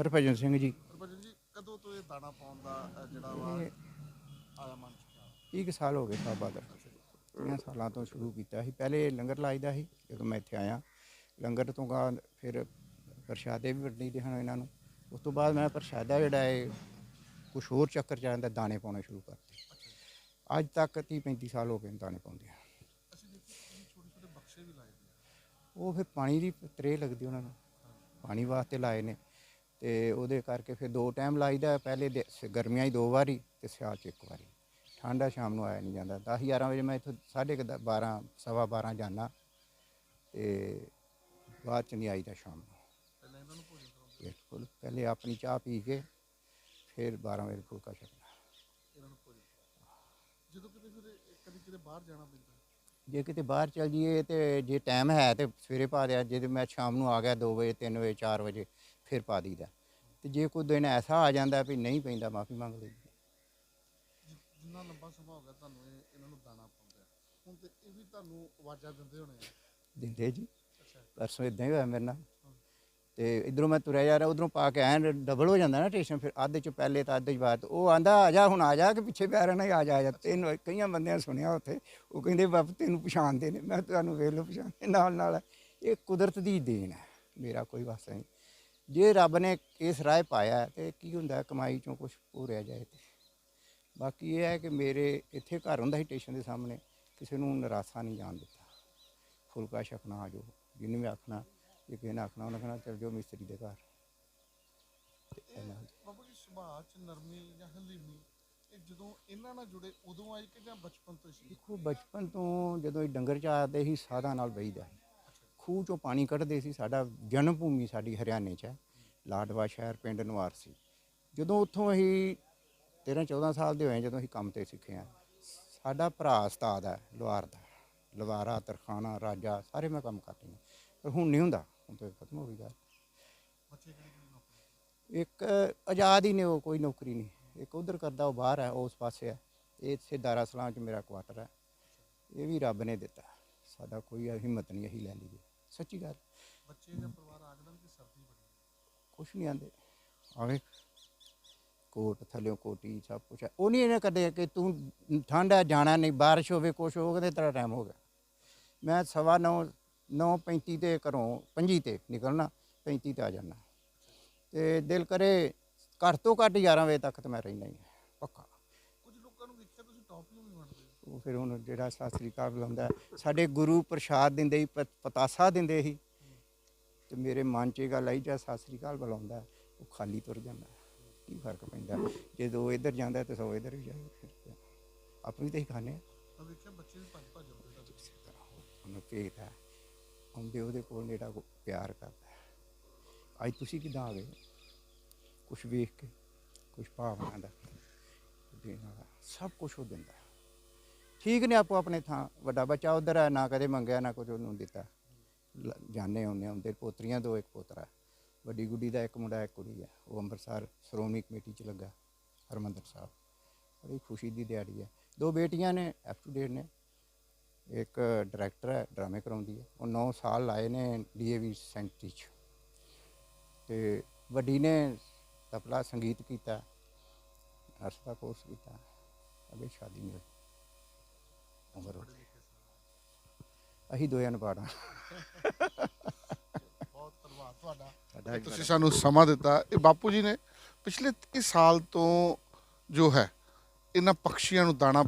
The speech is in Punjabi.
ਹਰਭਜਨ ਸਿੰਘ ਜੀ। ਹਰਭਜਨ ਜੀ ਕਦੋਂ ਤੋਂ ਇਹ ਦਾਣਾ ਪਾਉਣ ਦਾ ਜਿਹੜਾ ਵਾ ਆਇਆ ਮਨ ਚ? ਖਿਆਲ? 30 ਕੁ ਸਾਲ ਹੋ ਗਏ ਸਾਬਾ ਦਾ 30 ਸਾਲਾਂ ਤੋਂ ਸ਼ੁਰੂ ਕੀਤਾ ਸੀ। ਪਹਿਲੇ ਲੰਗਰ ਲਾਈਦਾ ਸੀ ਜਦੋਂ ਮੈਂ ਇੱਥੇ ਆਇਆ। ਲੰਗਰ ਤੋਂ ਬਾਅਦ ਫਿਰ ਪ੍ਰਸ਼ਾਦੇ ਵੀ ਵੰਡੀ ਦੇ ਹਨ ਇਹਨਾਂ ਨੂੰ। ਉਸ ਤੋਂ ਬਾਅਦ ਮੈਂ ਪ੍ਰਸ਼ਾਦਾ ਜਿਹੜਾ ਹੈ ਕੁਝ ਹੋਰ ਚੱਕਰ ਚ ਆਂਦਾ ਦਾਣੇ ਪਾਉਣੇ ਸ਼ੁਰੂ ਕਰਤੇ। ਅੱਜ ਤੱਕ 30 35 ਸਾਲ ਹੋ ਗਏ ਦਾਣੇ ਪਾਉਂਦੇ ਆ। ਉਹ ਫਿਰ ਪਾਣੀ ਦੀ ਤਰੇ ਲੱਗਦੀ ਉਹਨਾਂ ਨੂੰ। ਪਾਣੀ ਵਾਸਤੇ ਲਾਏ ਨੇ। ਤੇ ਉਹਦੇ ਕਰਕੇ ਫਿਰ ਦੋ ਟਾਈਮ ਲਾਈਦਾ ਪਹਿਲੇ ਦੇ- ਸ- ਗਰਮੀਆਂ 'ਚ ਦੋ ਵਾਰੀ ਤੇ ਸਿਆਲ 'ਚ ਇੱਕ ਵਾਰੀ। ਠੰਡਾ ਸ਼ਾਮ ਨੂੰ ਆਇਆ ਨਹੀਂ ਜਾਂਦਾ। 10 11 ਵਜੇ ਮੈਂ ਇੱਥੋਂ ਸਾਢੇ ਕੁ ਦ- 12 ਸਵਾ 12 ਜਾਣਾ ਤੇ ਬਾਅਦ ਚ ਨਹੀਂ ਆਈਦਾ ਸ਼ਾਮ ਨੂੰ। ਬਿਲਕੁਲ ਪਹਿਲੇ ਆਪਣੀ ਚਾਹ ਪੀ ਕੇ ਫਿਰ 12 ਵਜੇ ਫੁਲਕਾ ਛਕਣਾ। ਜਦੋਂ ਕਿਤੇ ਫਿਰ ਇਹ ਕਦੀ ਕਿਤੇ ਬਾਹਰ ਜਾਣਾ ਪੈਂਦਾ? ਜੇ ਕਿਤੇ ਬਾਹਰ ਚਲ ਜਾਈਏ ਤੇ ਜੇ ਟਾਈਮ ਹੈ ਤੇ ਸਵੇਰੇ ਪਾ ਦਿਆ ਜੇ ਤੇ ਮੈਂ ਸ਼ਾਮ ਨੂੰ ਆ ਗਿਆ 2 ਵਜੇ 3 ਵਜੇ 4 ਵਜੇ ਫਿਰ ਪਾ ਦਈਦਾ। ਤੇ ਜੇ ਕੋਈ ਦਿਨ ਐਸਾ ਆ ਜਾਂਦਾ ਵੀ ਨਹੀਂ ਪੈਂਦਾ ਮਾਫੀ ਮੰਗ ਲਈ ਜਿੰਨਾ ਲੰਬਾ ਸਮਾਂ ਹੋ ਗਿਆ ਤੁਹਾਨੂੰ ਇਹ ਇਹਨਾਂ ਨੂੰ ਦਾਣਾ ਪਾਉਂਦੇ ਹੁਣ ਤੇ ਇਹ ਵੀ ਤੁਹਾਨੂੰ ਆਵਾਜ਼ਾਂ ਦਿੰਦੇ ਹੋਣੇ ਆ। ਦਿੰਦੇ ਜੀ। ਅੱਛਾ। ਪਰਸੋਂ ਇਦਾਂ ਹੀ ਹੋਇਆ ਮੇਰੇ ਨਾਲ। ਤੇ ਇਧਰੋਂ ਮੈਂ ਤੁਰਿਆ ਜਾ ਰਿਹਾ ਉਧਰੋਂ ਪਾ ਕੇ ਐਨ ਡਬਲ ਹੋ ਜਾਂਦਾ ਨਾ ਟੇਸ਼ਨ ਫਿਰ ਅੱਧ ਚ ਪਹਿਲੇ ਤਾਂ ਅੱਧ ਚ ਬਾਅਦ ਉਹ ਆਂਦਾ ਆ ਜਾ ਹੁਣ ਆ ਜਾ ਕਿ ਪਿੱਛੇ ਪਿਆ ਰਹਿਣਾ ਆ ਜਾ ਆ ਜਾ। ਤੈਨੂੰ ਕਈਆਂ ਬੰਦਿਆਂ ਨੇ ਸੁਣਿਆ ਉੱਥੇ। ਉਹ ਕਹਿੰਦੇ ਬਾਪ ਤੈਨੂੰ ਪਛਾਣਦੇ ਨੇ। ਮੈਂ ਕਿਹਾ ਤੁਹਾਨੂੰ ਵੇਖ ਲਓ ਪਛਾਣਦੇ ਨਾਲ ਨਾਲ ਇਹ ਕੁਦਰਤ ਦੀ ਦੇਣ ਹੈ। ਮੇਰਾ ਕੋਈ ਵਾਸਤਾ ਨਹੀਂ। ਜੇ ਰੱਬ ਨੇ ਇਸ ਰਾਹ ਪਾਇਆ ਹੈ ਤੇ ਕੀ ਹੁੰਦਾ ਕਮਾਈ ਚੋਂ ਕੁਝ ਪੂਰਿਆ ਜਾਏ ਤੇ। ਬਾਕੀ ਇਹ ਹੈ ਕਿ ਮੇਰੇ ਇੱਥੇ ਘਰ ਹੁੰਦਾ ਸੀ ਸਟੇਸ਼ਨ ਦੇ ਸਾਹਮਣੇ ਕਿਸੇ ਨੂੰ ਨਿਰਾਸ਼ਾ ਨਹੀਂ ਜਾਣ ਦਿੱਤਾ। ਫੁਲਕਾ ਛਕਣਾ ਆ ਜਾਓ ਜਿਹਨੂੰ ਵੀ ਆਖਣਾ ਜੇ ਕਿਸੇ ਨੇ ਆਖਣਾ ਉਹਨੇ ਕਹਿਣਾ ਚਲ ਜਾਓ ਮਿਸਤਰੀ ਦੇ ਘਰ। ਬਾਬਾ ਜੀ ਸੁਭਾਅ ਚ ਨਰਮੀ ਜਾਂ ਹਲੀਮੀ ਇਹ ਜਦੋਂ ਇਹਨਾਂ ਨਾਲ ਜੁੜੇ ਉਦੋਂ ਆਈ ਕਿ ਜਾਂ ਬਚਪਨ ਤੋਂ ਹੀ ਸੀ ਦੇਖੋ ਬਚਪਨ ਤੋਂ ਜਦੋਂ ਇਹ ਡੰਗਰ ਚਾਰਦੇ ਸੀ ਸਾਧਾਂ ਨਾਲ ਬਈਦਾ ਸੀ। ਖੂਹ ਚੋਂ ਪਾਣੀ ਕੱਢਦੇ ਸੀ, ਸਾਡਾ ਜਨਮ ਭੂਮੀ ਸਾਡੀ ਹਰਿਆਣੇ 'ਚ ਹੈ, ਲਾਡਵਾ ਸ਼ਹਿਰ ਪਿੰਡ ਨਵਾਰ ਸੀ। ਜਦੋਂ ਉੱਥੋਂ ਅਸੀਂ 13 14 ਸਾਲ ਦੇ ਹੋਏ ਜਦੋਂ ਅਸੀਂ ਕੰਮ ਤੇ ਸਿੱਖੇ ਆ ਸਾਡਾ ਭਰਾ ਉਸਤਾਦ ਹੈ, ਲੁਹਾਰ ਦਾ ਲਵਾਰਾ ਤਰਖਾਣਾ, ਰਾਜਾ, ਸਾਰੇ ਮੈਂ ਕੰਮ ਕਰਦੇ ਨੇ ਪਰ ਹੁਣ ਨਹੀਂ ਹੁੰਦਾ, ਹੁਣ ਤਾਂ ਖਤਮ ਹੋ ਗਈ ਗੱਲ। ਇੱਕ ਆਜ਼ਾਦ ਹੀ ਨੇ ਉਹ ਕੋਈ ਨੌਕਰੀ ਨਹੀਂ। ਇੱਕ ਉਧਰ ਕਰਦਾ, ਉਹ ਬਾਹਰ ਹੈ ਉਸ ਪਾਸੇ ਹੈ। ਇਹ ਇੱਥੇ ਦਾਰਾ ਸਲਾਮ ਚ ਮੇਰਾ ਕੁਆਟਰ ਹੈ। ਇਹ ਵੀ ਰੱਬ ਨੇ ਦਿੱਤਾ। ਸਾਡਾ ਕੋਈ ਹਿੰਮਤ ਨਹੀਂ, ਅਸੀਂ ਲੈ ਲਈਏ। ਸੱਚੀ ਗੱਲ। ਬੱਚੇ ਜਾਂ ਪਰਿਵਾਰ ਆਖਦਨ ਕਿ ਸਰਦੀ ਬੜੀ ਹੈ। ਕੁਛ ਨਹੀਂ ਆਂਦੇ। ਆਵੇ ਕੋਟ ਥੱਲਿਓ ਕੋਟੀ ਸਭ ਹੈ। ਉਹ ਨਹੀਂ ਇਹਨੇ ਕਦੇ ਕਿ ਤੂੰ ਠੰਡ ਹੈ ਜਾਣਾ ਨਹੀਂ ਬਾਰਿਸ਼ ਹੋਵੇ ਕੁਛ ਹੋਵੇ ਤੇ ਤੇਰਾ ਟਾਈਮ ਹੋ ਗਿਆ। ਮੈਂ ਸਵਾ ਨੌ ਨੌ ਪੈਂਤੀ ਤੇ ਘਰੋਂ ਪੰਜੀ ਤੇ ਨਿਕਲਣਾ 35 ਤੇ ਆ ਜਾਣਾ। ਤੇ ਦਿਲ ਕਰੇ ਘੱਟ ਤੋਂ ਘੱਟ 11 ਵਜੇ ਤੱਕ ਤੇ ਮੈਂ ਰਹਿਣਾ ਹੀ ਹਾਂ, ਕੁਝ ਵੀ ਹੋ ਉਹ ਫਿਰ ਹੁਣ ਜਿਹੜਾ ਸਾਸਰੀ ਕਾਲ ਬੁਲਾਉਂਦਾ ਹੈ, ਸਾਡੇ ਗੁਰੂ ਪ੍ਰਸ਼ਾਦ ਦਿੰਦੇ ਹੀ ਪ- ਪਤਾਸਾ ਦਿੰਦੇ ਸੀ ਤੇ ਮੇਰੇ ਮਨ 'ਚ ਇਹ ਗੱਲ ਆਈ ਜਾਂ ਸਾਸਰੀ ਕਾਲ ਬੁਲਾਉਂਦਾ ਹੈ, ਉਹ ਖਾਲੀ ਤੁਰ ਜਾਂਦਾ ਹੈ। ਕੀ ਫ਼ਰਕ ਪੈਂਦਾ ਜੇ ਦੋ ਇੱਧਰ ਜਾਂਦਾ ਤੇ ਸੌ ਇੱਧਰ ਵੀ ਜਾਏ ਫਿਰ ਕਿਆ। ਆਪਾਂ ਵੀ ਤਾਂ ਹੀ ਖਾਣੇ ਤਾਂ ਵੇਖਿਆ ਬੱਚੇ ਵੀ ਭੱਜ ਭੱਜ ਆਉਂਦੇ ਉਹ- ਉਹਨੂੰ ਭੇਜਦਾ ਹੈ। ਆਉਂਦੇ ਉਹਦੇ ਕੋਲ ਜਿਹੜਾ ਕੋ ਪਿਆਰ ਕਰਦਾ ਹੈ। ਅੱਜ ਤੁਸੀਂ ਕਿਦਾਂ ਆ ਗਏ ਕੁਝ ਵੇਖ ਕੇ ਕੁਝ ਭਾਵਨਾ ਦਾ ਦੇਣ ਵਾਲਾ ਸਭ ਕੁਝ ਉਹ ਦਿੰਦਾ ਠੀਕ ਨੇ ਆਪੋ ਆਪਣੇ ਥਾਂ, ਵੱਡਾ ਬੱਚਾ ਉਧਰ ਹੈ, ਨਾ ਕਦੇ ਮੰਗਿਆ, ਨਾ ਕੁਝ ਉਹਨੂੰ ਦਿੱਤਾ। ਲ- ਜਾਣੇ ਹੁੰਦੇ ਹੁੰਦੇ ਪੋਤਰੀਆਂ ਦੋ, ਇੱਕ ਪੋਤਰਾ। ਵੱਡੀ ਗੁੱਡੀ ਦਾ ਇੱਕ ਮੁੰਡਾ, ਇੱਕ ਕੁੜੀ ਹੈ। ਉਹ ਅੰਮ੍ਰਿਤਸਰ ਸ਼੍ਰੋਮਣੀ ਕਮੇਟੀ ਚ ਲੱਗਾ, ਹਰਮੰਦਰ ਸਾਹਿਬ। ਬੜੀ ਖੁਸ਼ੀ ਦੀ ਦਿਹਾੜੀ ਹੈ। ਦੋ ਬੇਟੀਆਂ ਨੇ ਅਪ ਟੂ ਡੇਟ ਨੇ। ਇੱਕ ਡਾਇਰੈਕਟਰ ਹੈ ਡਰਾਮੇ ਕਰਾਉਂਦੀ ਹੈ। ਉਹ 9 ਸਾਲ ਲਾਏ ਨੇ ਡੀਏਵੀ ਸੈਂਟਰੀ ਚ। ਤੇ ਵੱਡੀ ਨੇ ਤਪਲਾ ਸੰਗੀਤ ਕੀਤਾ ਨਰਸ ਦਾ ਕੋਰਸ ਕੀਤਾ। ਅਗੇ ਸ਼ਾਦੀ ਨਹੀਂ ਹੋਈ। ਉਮਰ ਹੋ ਗਈ। ਅਸੀਂ ਦੋਆਂ ਨੂੰ ਪਾੜਾਂ। ਬਹੁਤ ਧੰਨਵਾਦ ਤੁਹਾਡਾ। ਤੁਸੀਂ ਸਾਨੂੰ ਸਮਾਂ ਦਿੱਤਾ। ਇਹ ਬਾਪੂ ਜੀ ਨੇ ਪਿਛਲੇ 30 ਸਾਲ ਤੋਂ ਜੋ ਹੈ ਇਹਨਾਂ ਪੰਛੀਆਂ ਨੂੰ ਦਾਣਾ